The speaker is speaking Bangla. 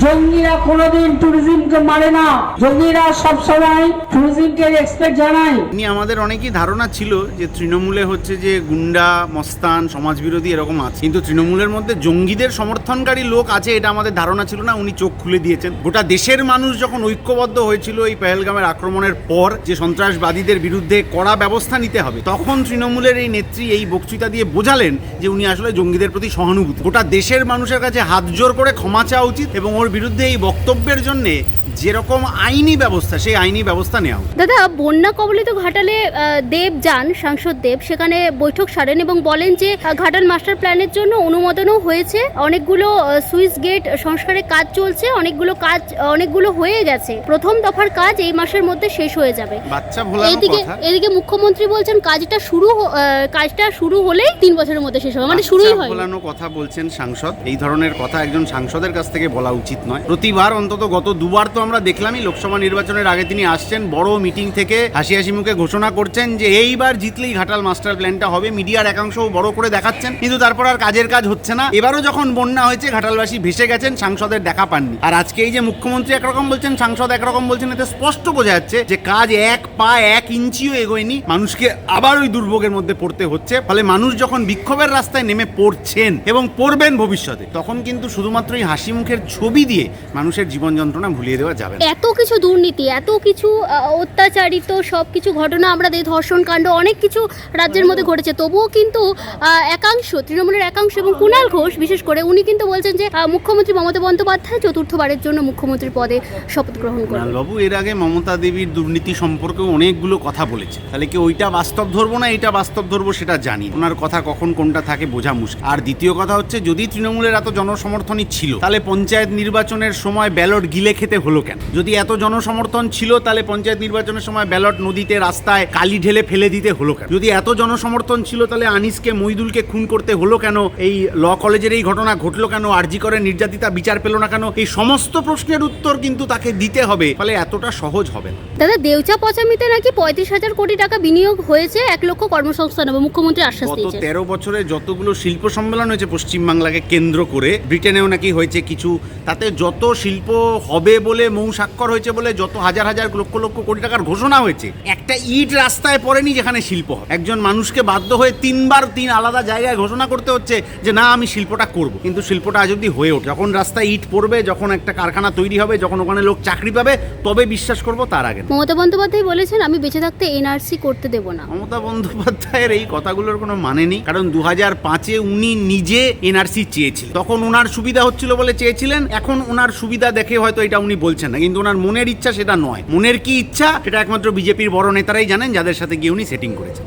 জঙ্গিরা কোনোদিন ট্যুরিজমকে মানে না। জঙ্গিরা সবসময় ট্যুরিজমকে রেসপেক্ট জানায়। এমনি আমাদের অনেকই ধারণা ছিল যে তৃণমূলে হচ্ছে যে গুন্ডা, মস্তান, সমাজবিরোধী এরকম আছে। কিন্তু তৃণমূলের মধ্যে জঙ্গিদের সমর্থনকারী লোক আছে এটা আমাদের ধারণা ছিল না, উনি চোখ খুলে দিয়েছেন। গোটা দেশের মানুষ যখন ঐক্যবদ্ধ হয়েছিল এই পেহেলগামের আক্রমণের পর যে সন্ত্রাসবাদীদের বিরুদ্ধে কড়া ব্যবস্থা নিতে হবে, তখন তৃণমূলের এই নেত্রী এই বক্তৃতা দিয়ে বোঝালেন যে উনি আসলে জঙ্গিদের প্রতি সহানুভূতি। গোটা দেশের মানুষের কাছে হাত জোর করে ক্ষমা চাওয়া উচিত এবং বিরুদ্ধে এই বক্তব্যের জন্য যেরকম আইনি ব্যবস্থা সেই আইনি ব্যবস্থা নেওয়া দাদা বন্যা কবলিত ঘাটালে দেব যান সাংসদ দেব সেখানে বৈঠক সারেন এবং বলেন যে ঘাটাল মাস্টার প্ল্যানের জন্য অনুমোদনও হয়েছে। অনেকগুলো সুইচ গেট সংস্কারের কাজ চলছে অনেকগুলো কাজ অনেকগুলো হয়ে গেছে। প্রথম দফার কাজ এই মাসের মধ্যে শেষ হয়ে যাবে। এইদিকে এদিকে মুখ্যমন্ত্রী বলছেন কাজটা শুরু কাজটা শুরু হলেই তিন বছরের মধ্যে শেষ হবে। মানে শুরুই হয় ভোলানো কথা বলছেন সাংসদ। এই ধরনের কথা একজন সাংসদের কাছ থেকে বলা উচিত নয়। প্রতিবার অন্তত গত দুবার তো আমরা দেখলামই লোকসভা নির্বাচনের আগে তিনি আসছেন, বড় মিটিং থেকে হাসি হাসি মুখে ঘোষণা করছেন যে এইবার জিতলেই ঘাটাল মাস্টার প্ল্যানটা হবে, মিডিয়ার একাংশও বড় করে দেখাচ্ছেন, কিন্তু তারপর আর কাজের কাজ হচ্ছে না। এবারও যখন বন্যা হয়েছে, ঘাটালবাসী ভেসে গেছেন, সাংসদের দেখা পাননি। আর আজকে এই যে মুখ্যমন্ত্রী একরকম বলছেন, সাংসদ একরকম বলছেন, এতে স্পষ্ট বোঝা যাচ্ছে যে কাজ এক পা এক ইঞ্চিও এগোয়নি, মানুষকে আবার ওই দুর্ভোগের মধ্যে পড়তে হচ্ছে। ফলে মানুষ যখন বিক্ষোভের রাস্তায় নেমে পড়ছেন এবং পড়বেন ভবিষ্যতে, তখন কিন্তু শুধুমাত্র এই হাসি মুখের ছবি দিয়ে মানুষের জীবন যন্ত্রণা ভুলিয়ে দেওয়া যাবে না এত কিছু দুর্নীতি এত কিছু অত্যাচারিত সব কিছু ঘটনা আমরা দেখি ধর্ষণ কাণ্ড অনেক কিছু রাজ্যের মধ্যে ঘটেছে। তবুও কিন্তু একাংশ তৃণমূলের একাংশ এবং কুণাল ঘোষ বিশেষ করে উনি কিন্তু বলছেন যে মুখ্যমন্ত্রী মমতা বন্দ্যোপাধ্যায় চতুর্থবারের জন্য মুখ্যমন্ত্রীর পদে শপথ গ্রহণ করবেন। বাবু এর আগে মমতা দেবীর দুর্নীতি সম্পর্কে অনেকগুলো কথা বলেছে তাহলে কি ওইটা বাস্তব ধরবো না এটা বাস্তব ধরবো সেটা জানি ওনার কথা কখন কোনটা থাকে বোঝা মুশকিল। আর দ্বিতীয় কথা হচ্ছে যদি তৃণমূলের এত জনসমর্থনই ছিল তাহলে পঞ্চায়েত নির্বাচনের সময় ব্যালট গিলে খেতে হলো কেন? যদি এত জনসমর্থন ছিল তাহলে পঞ্চায়েত নির্বাচনের সময় ব্যালট নদীতে রাস্তায় কালি ঢেলে ফেলে দিতে হলো কেন? যদি এত জনসমর্থন ছিল তাহলে আনিসকে মইদুলকে খুন করতে হলো কেন? এই ল কলেজের এই ঘটনা ঘটলো কেন? আরজি করে নির্যাতিতা বিচার পেল না কেন? এই সমস্ত প্রশ্নের উত্তর কিন্তু তাকে দিতে হবে ফলে এতটা সহজ হবে না। দাদা দেউচা পচামিতে নাকি পঁয়ত্রিশ হাজার কোটি টাকা বিনিয়োগ হয়েছে এক লক্ষ কর্মসংস্থান হবে মুখ্যমন্ত্রী আশ্বাস গত তেরো বছরে যতগুলো শিল্প সম্মেলন হয়েছে পশ্চিমবাংলাকে কেন্দ্র করে ব্রিটেনেও নাকি হয়েছে কিছু তাতে যত শিল্প হবে বলে মৌ স্বাক্ষর হয়েছে বলে যত হাজার হাজার লক্ষ লক্ষ কোটি টাকার ঘোষণা হয়েছে একটা ইট রাস্তায় পড়েনি যেখানে শিল্প হবে একজন মানুষকে বাধ্য হয়ে তিনবার তিন আলাদা জায়গায় ঘোষণা করতে হচ্ছে যে না আমি শিল্পটা করব। কিন্তু শিল্পটা আজ অব্দি হয়ে ওঠে। যখন রাস্তায় ইট পড়বে যখন একটা কারখানা তৈরি হবে যখন ওখানে লোক চাকরি পাবে তবে বিশ্বাস করব তার আগে। মমতা বন্দ্যোপাধ্যায় বলেছেন আমি বেঁচে থাকতে এনআরসি করতে দেব না। মমতা বন্দ্যোপাধ্যায়ের এই কথাগুলোর কোনো মানে নেই কারণ দু হাজার পাঁচে উনি নিজে এনআরসি চেয়েছিলেন। তখন ওনার সুবিধা হচ্ছিল বলে চেয়েছিলেন এখন ওনার সুবিধা দেখে হয়তো এটা উনি বলছেন। না। কিন্তু ওনার মনের ইচ্ছা সেটা নয়। মনের কি ইচ্ছা, সেটা একমাত্র বিজেপির বড় নেতারাই জানেন, যাদের সাথে গিয়ে উনি সেটিং করেছেন।